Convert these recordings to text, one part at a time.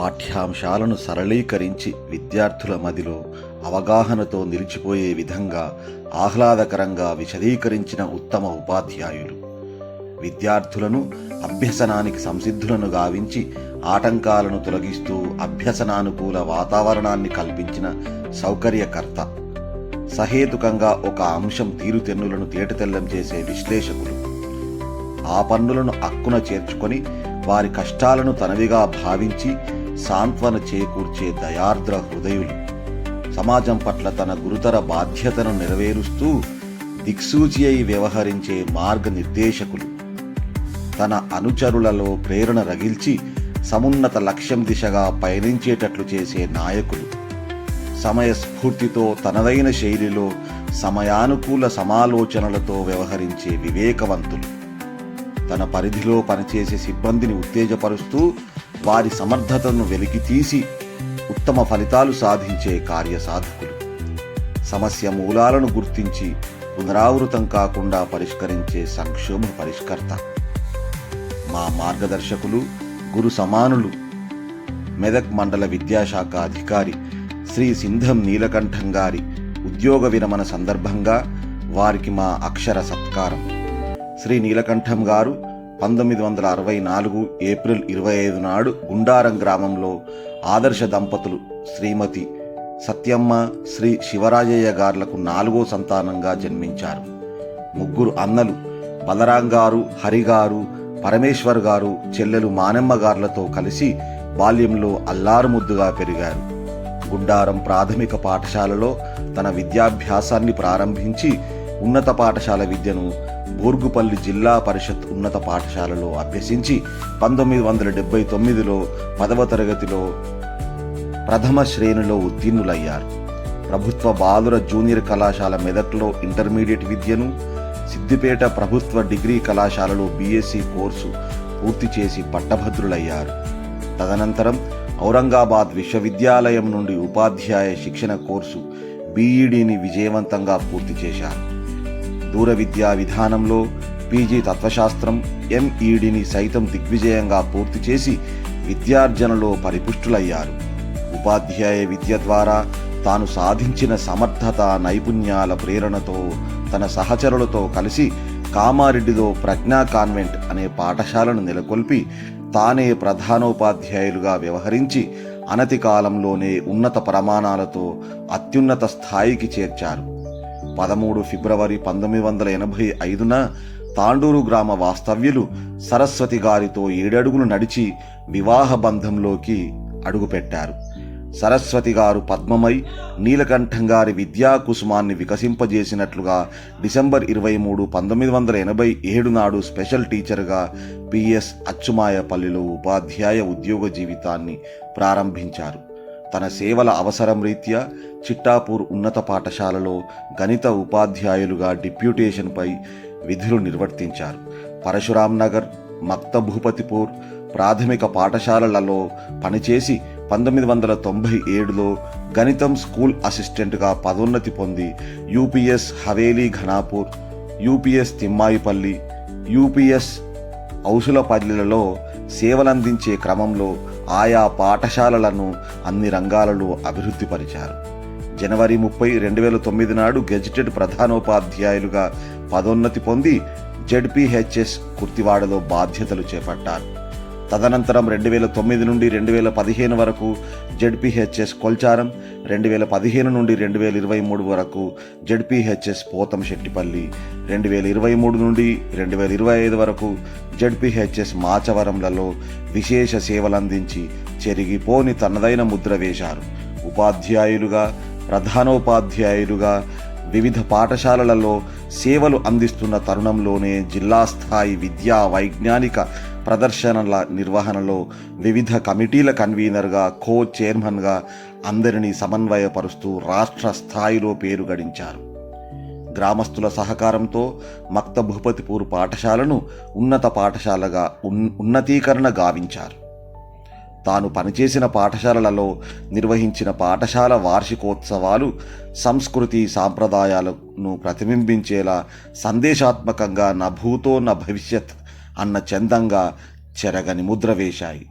పాఠ్యాంశాలను సరళీకరించి విద్యార్థుల మదిలో అవగాహనతో నిలిచిపోయే విధంగా ఆహ్లాదకరంగా విశదీకరించిన ఉత్తమ ఉపాధ్యాయులు. విద్యార్థులను అభ్యసనానికి సంసిద్ధులను గావించి ఆటంకాలను తొలగిస్తూ అభ్యసనానుకూల వాతావరణాన్ని కల్పించిన సౌకర్యకర్త. సహేతుకంగా ఒక అంశం తీరుతెన్నులను తేటతెల్లం చేసే విశ్లేషకులు. ఆ పన్నులను అక్కున చేర్చుకొని వారి కష్టాలను తనవిగా భావించి సాంత్వన చేకూర్చే దయార్ద్ర హృదయులు సమాజం పట్ల తన గురుతర బాధ్యతను నెరవేరుస్తూ దిక్సూచి అయి వ్యవహరించే మార్గనిర్దేశకులు. తన అనుచరులలో ప్రేరణ రగిల్చి సమున్నత లక్ష్యం దిశగా పయనించేటట్లు చేసే నాయకులు. సమయస్ఫూర్తితో తనదైన శైలిలో సమయానుకూల సమాలోచనలతో వ్యవహరించే వివేకవంతులు. తన పరిధిలో పనిచేసే సిబ్బందిని ఉత్తేజపరుస్తూ వారి సమర్థతను వెలికితీసి ఉత్తమ ఫలితాలు సాధించే కార్యసాధకులు సమస్య మూలాలను గుర్తించి పునరావృతం కాకుండా పరిష్కరించే సంక్షోభ పరిష్కర్త. మా మార్గదర్శకులు గురు సమానులు. మెదక్ మండల విద్యాశాఖ అధికారి శ్రీ సింధం నీలకంఠం గారి ఉద్యోగ విరమణ సందర్భంగా వారికి మా అక్షర సత్కారం. శ్రీ నీలకంఠం గారు పంతొమ్మిది వందల అరవై నాలుగు ఏప్రిల్ ఇరవై ఐదు నాడు గుండారం గ్రామంలో ఆదర్శ దంపతులు శ్రీమతి సత్యమ్మ శ్రీ శివరాజయ్య గార్లకు నాలుగో సంతానంగా జన్మించారు. ముగ్గురు అన్నలు బలరాం గారు పరమేశ్వర్ గారు చెల్లెలు మానమ్మ గార్లతో కలిసి బాల్యంలో అల్లారు ముద్దుగా పెరిగారు. గుండారం ప్రాథమిక పాఠశాలలో తన విద్యాభ్యాసాన్ని ప్రారంభించి ఉన్నత పాఠశాల విద్యను బోర్గుపల్లి జిల్లా పరిషత్ ఉన్నత పాఠశాలలో అభ్యసించి పంతొమ్మిది వందల డెబ్బై తొమ్మిదిలో పదవ తరగతిలో ప్రథమ శ్రేణిలో ఉత్తీర్ణులయ్యారు. ప్రభుత్వ బాలుర జూనియర్ కళాశాల మెదక్లో ఇంటర్మీడియట్ విద్యను సిద్దిపేట ప్రభుత్వ డిగ్రీ కళాశాలలో బీఎస్సీ కోర్సు పూర్తి చేసి పట్టభద్రులయ్యారు. తదనంతరం ఔరంగాబాద్ విశ్వవిద్యాలయం నుండి ఉపాధ్యాయ శిక్షణ కోర్సు బీఈడీని విజయవంతంగా పూర్తి చేశారు. దూర విద్యా విధానంలో పీజీ తత్వశాస్త్రం ఎంఈడిని సైతం దిగ్విజయంగా పూర్తి చేసి విద్యార్జనలో పరిపుష్టులయ్యారు. ఉపాధ్యాయ విద్య ద్వారా తాను సాధించిన సమర్థత నైపుణ్యాల ప్రేరణతో తన సహచరులతో కలిసి కామారెడ్డిలో ప్రజ్ఞా కాన్వెంట్ అనే పాఠశాలను నెలకొల్పి తానే ప్రధానోపాధ్యాయులుగా వ్యవహరించి అనతి కాలంలోనే ఉన్నత ప్రమాణాలతో అత్యున్నత స్థాయికి చేర్చారు. పదమూడు ఫిబ్రవరి పంతొమ్మిది వందల ఎనభై ఐదున తాండూరు గ్రామ వాస్తవ్యులు సరస్వతి గారితో ఏడడుగులు నడిచి వివాహ బంధంలోకి అడుగుపెట్టారు. సరస్వతి గారు పద్మమై నీలకంఠం గారి విద్యా కుసుమాన్ని వికసింపజేసినట్లుగా డిసెంబర్ ఇరవై మూడు పంతొమ్మిది వందల ఎనభై ఏడు నాడు స్పెషల్ టీచర్గా పిఎస్ అచ్చుమాయపల్లిలో ఉపాధ్యాయ ఉద్యోగ జీవితాన్ని ప్రారంభించారు. తన సేవల అవసరం రీత్యా చిట్టాపూర్ ఉన్నత పాఠశాలలో గణిత ఉపాధ్యాయులుగా డిప్యూటేషన్పై విధులు నిర్వర్తించారు. పరశురాం నగర్ మక్త భూపతిపూర్ ప్రాథమిక పాఠశాలలలో పనిచేసి పంతొమ్మిది వందల తొంభై ఏడులో గణితం స్కూల్ అసిస్టెంట్గా పదోన్నతి పొంది UPS Haveli Ghanapur UPS Timmaipalli UPS ఔసులపల్లిలలో సేవలందించే క్రమంలో ఆయా పాఠశాలలను అన్ని రంగాలలో అభివృద్ధిపరిచారు. జనవరి ముప్పై రెండు వేల తొమ్మిది నాడు గెజిటెడ్ ప్రధానోపాధ్యాయులుగా పదోన్నతి పొంది జెడ్పీహెచ్ఎస్ కుర్తివాడలో బాధ్యతలు చేపట్టారు. తదనంతరం రెండు వేల తొమ్మిది నుండి రెండు వేల పదిహేను వరకు జెడ్పీహెచ్ఎస్ కొల్చారం రెండు వేల పదిహేను నుండి రెండు వేల ఇరవై మూడు వరకు జెడ్పీహెచ్ఎస్ పోతం శెట్టిపల్లి రెండు వేల ఇరవై మూడు నుండి రెండు వేల ఇరవై ఐదు వరకు జెడ్పీహెచ్ఎస్ మాచవరంలలో విశేష సేవలందించి చెరిగిపోని తనదైన ముద్ర వేశారు. ఉపాధ్యాయులుగా ప్రధానోపాధ్యాయులుగా వివిధ పాఠశాలలలో సేవలు అందిస్తున్న తరుణంలోనే జిల్లా స్థాయి విద్యా వైజ్ఞానిక ప్రదర్శనల నిర్వహణలో వివిధ కమిటీల కన్వీనర్గా కో చైర్మన్గా అందరినీ సమన్వయపరుస్తూ రాష్ట్ర స్థాయిలో పేరు గడించారు. గ్రామస్తుల సహకారంతో మక్త భూపతిపూర్ పాఠశాలను ఉన్నత పాఠశాలగా ఉన్ ఉన్నతీకరణ గావించారు. తాను పనిచేసిన పాఠశాలలలో నిర్వహించిన పాఠశాల వార్షికోత్సవాలు సంస్కృతి సాంప్రదాయాలను ప్రతిబింబించేలా సందేశాత్మకంగా నా భూతో నా భవిష్యత్ అన్న చందంగా చెరగని ముద్ర వేశాయి.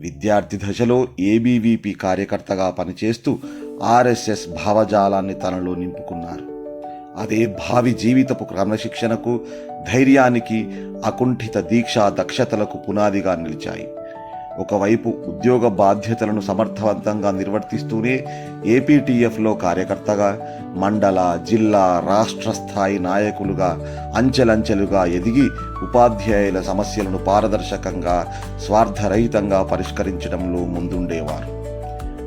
విద్యార్థి దశలో ఏబీవీపీ కార్యకర్తగా పనిచేస్తూ ఆర్ఎస్ఎస్ భావజాలాన్ని తనలో నింపుకున్నారు. అదే భావి జీవితపు క్రమశిక్షణకు ధైర్యానికి అకుంఠిత దీక్షా దక్షతలకు పునాదిగా నిలిచాయి. ఒకవైపు ఉద్యోగ బాధ్యతలను సమర్థవంతంగా నిర్వర్తిస్తూనే ఏపీటీఎఫ్లో కార్యకర్తగా మండల జిల్లా రాష్ట్ర స్థాయి నాయకులుగా అంచెలంచెలుగా ఎదిగి ఉపాధ్యాయుల సమస్యలను పారదర్శకంగా స్వార్థరహితంగా పరిష్కరించడంలో ముందుండేవారు.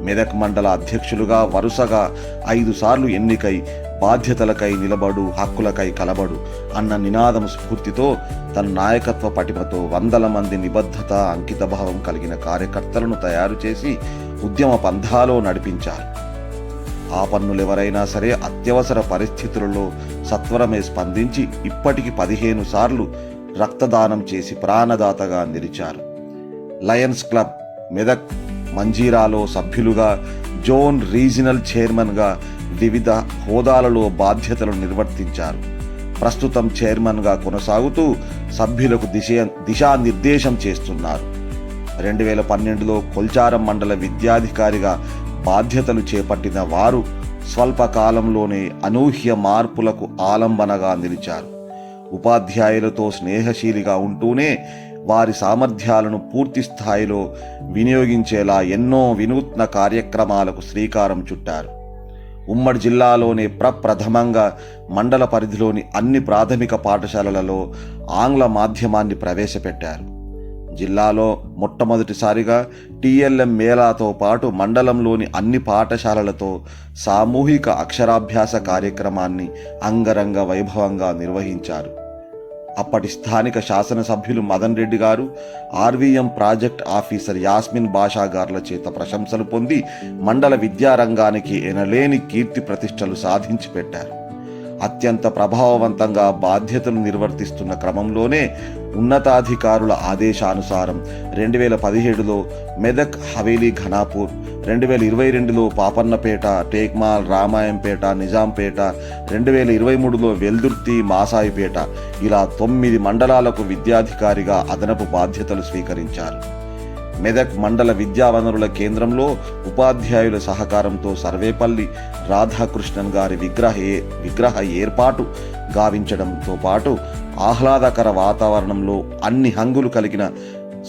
మెదక్ మండల అధ్యక్షులుగా వరుసగా ఐదు సార్లు ఎన్నికై బాధ్యతలకై నిలబడు హక్కులకై కలబడు అన్న నినాదం స్ఫూర్తితో తన నాయకత్వ పటిమతో వందల మంది నిబద్ధత అంకితభావం కలిగిన కార్యకర్తలను తయారు చేసి ఉద్యమ పంథాలో నడిపించారు. ఆ పన్నులెవరైనా సరే అత్యవసర పరిస్థితులలో సత్వరమే స్పందించి ఇప్పటికి పదిహేను సార్లు రక్తదానం చేసి ప్రాణదాతగా నిలిచారు. లయన్స్ క్లబ్ మెదక్ మంజీరాలో సభ్యులుగా జోన్ రీజనల్ చైర్మన్గా వివిధ హోదాలలో బాధ్యతలు నిర్వర్తించారు. ప్రస్తుతం చైర్మన్గా కొనసాగుతూ సభ్యులకు దిశ దిశానిర్దేశం చేస్తున్నారు. రెండు వేల పన్నెండులో కొల్చారం మండల విద్యాధికారిగా బాధ్యతలు చేపట్టిన వారు స్వల్పకాలంలోనే అనూహ్య మార్పులకు ఆలంబనగా నిలిచారు. ఉపాధ్యాయులతో స్నేహశీలిగా ఉంటూనే వారి సామర్థ్యాలను పూర్తి స్థాయిలో వినియోగించేలా ఎన్నో వినూత్న కార్యక్రమాలకు శ్రీకారం చుట్టారు. ఉమ్మడి జిల్లాలోనే ప్రప్రథమంగా మండల పరిధిలోని అన్ని ప్రాథమిక పాఠశాలలలో ఆంగ్ల మాధ్యమాన్ని ప్రవేశపెట్టారు. జిల్లాలో మొట్టమొదటిసారిగా టీఎల్ఎం మేళాతో పాటు మండలంలోని అన్ని పాఠశాలలతో సామూహిక అక్షరాభ్యాస కార్యక్రమాన్ని అంగరంగ వైభవంగా నిర్వహించారు. అప్పటి స్థానిక శాసనసభ్యులు మదన్ రెడ్డి గారు RVM project officer Yasmin Basha గారుల చేత ప్రశంసలు పొంది మండల విద్యారంగానికి ఎనలేని కీర్తి ప్రతిష్టలు సాధించి పెట్టారు. అత్యంత ప్రభావవంతంగా బాధ్యతలు నిర్వర్తిస్తున్న క్రమంలోనే ఉన్నతాధికారుల ఆదేశానుసారం రెండు వేల పదిహేడులో మెదక్ హవేలీ ఘనాపూర్ రెండు వేల ఇరవై రెండులో పాపన్నపేట టేక్మాల్ రామాయంపేట నిజాంపేట రెండు వేల ఇరవై మూడులో వెల్దుర్తి మాసాయిపేట ఇలా తొమ్మిది మండలాలకు విద్యాధికారిగా అదనపు బాధ్యతలు స్వీకరించారు. మెదక్ మండల విద్యా వనరుల కేంద్రంలో ఉపాధ్యాయుల సహకారంతో సర్వేపల్లి రాధాకృష్ణన్ గారి విగ్రహ ఏ- విగ్రహ ఏర్పాటు గావించడంతో పాటు ఆహ్లాదకర వాతావరణంలో అన్ని హంగులు కలిగిన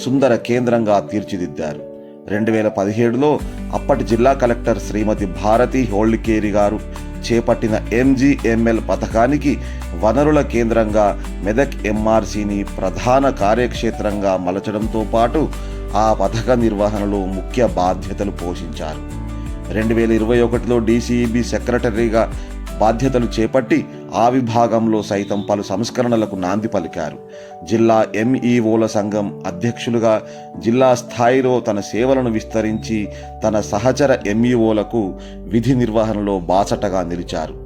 సుందర కేంద్రంగా తీర్చిదిద్దారు. రెండు వేల పదిహేడులో అప్పటి జిల్లా కలెక్టర్ శ్రీమతి భారతి హోళ్ళికేరి గారు చేపట్టిన ఎంజీఎంఎల్ పథకానికి వనరుల కేంద్రంగా మెదక్ ఎంఆర్సీని ప్రధాన కార్యక్షేత్రంగా మలచడంతో పాటు ఆ పథక నిర్వహణలో ముఖ్య బాధ్యతలు పోషించారు. రెండు వేల ఇరవై ఒకటిలో డీసీఈబీ సెక్రటరీగా బాధ్యతలు చేపట్టి ఆ విభాగంలో సైతం పలు సంస్కరణలకు నాంది పలికారు. జిల్లా ఎంఈఓల సంఘం అధ్యక్షులుగా జిల్లా స్థాయిలో తన సేవలను విస్తరించి తన సహచర ఎంఈఓలకు విధి నిర్వహణలో బాసటగా నిలిచారు.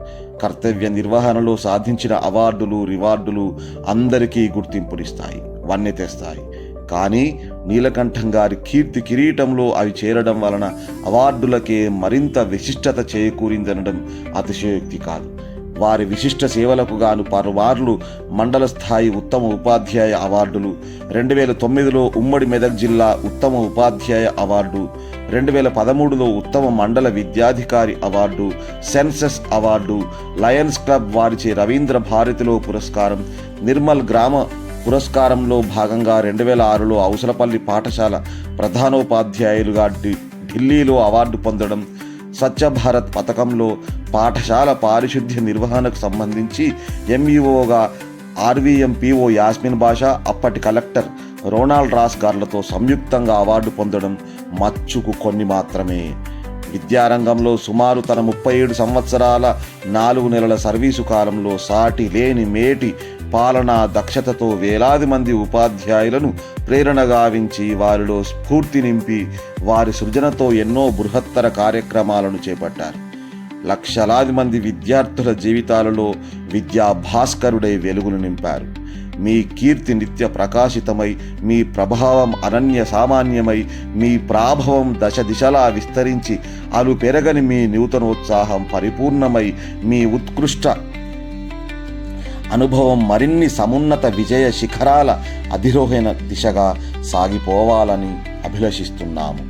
కర్తవ్య నిర్వహణలో సాధించిన అవార్డులు రివార్డులు అందరికీ గుర్తింపునిస్తాయి వన్నె తెస్తాయి కానీ నీలకంఠం గారి కీర్తి కిరీటంలో అవి చేరడం వలన అవార్డులకే మరింత విశిష్టత చేకూరిందనడం అతిశయోక్తి కాదు. వారి విశిష్ట సేవలకు గాను పలుమార్లు మండల స్థాయి ఉత్తమ ఉపాధ్యాయ అవార్డులు. రెండు వేల తొమ్మిదిలో ఉమ్మడి మెదక్ జిల్లా ఉత్తమ ఉపాధ్యాయ అవార్డు. రెండు వేల పదమూడులో ఉత్తమ మండల విద్యాధికారి award. Census award. Lions club వారిచే రవీంద్ర భారతిలో పురస్కారం. నిర్మల్ గ్రామ పురస్కారంలో భాగంగా రెండు వేల ఆరులో అవసరపల్లి పాఠశాల ప్రధానోపాధ్యాయులుగా ఢిల్లీలో అవార్డు పొందడం. స్వచ్ఛ భారత్ పథకంలో పాఠశాల పారిశుద్ధ్య నిర్వహణకు సంబంధించి ఎంఈఓగా ఆర్వీఎం పిఓ యాస్మిన్ బాషా అప్పటి కలెక్టర్ రోనాల్డ్ రాస్ గార్లతో సంయుక్తంగా అవార్డు పొందడం మచ్చుకు కొన్ని మాత్రమే. విద్యారంగంలో సుమారు తన ముప్పై ఏడు సంవత్సరాల నాలుగు నెలల సర్వీసు కాలంలో సాటి లేని మేటి పాలనా దక్షతతో వేలాది మంది ఉపాధ్యాయులను ప్రేరణ గావించి వారిలో స్ఫూర్తి నింపి వారి సృజనతో ఎన్నో బృహత్తర కార్యక్రమాలను చేపట్టారు. లక్షలాది మంది విద్యార్థుల జీవితాలలో విద్యా భాస్కరుడై వెలుగును నింపారు. మీ కీర్తి నిత్య ప్రకాశితమై మీ ప్రభావం అనన్య సామాన్యమై మీ ప్రాభవం దశ దిశలా విస్తరించి అలు పెరగని మీ నూతనోత్సాహం పరిపూర్ణమై మీ ఉత్కృష్ట అనుభవం మరిన్ని సమున్నత విజయ శిఖరాల అధిరోహణ దిశగా సాగిపోవాలని అభిలషిస్తున్నాము.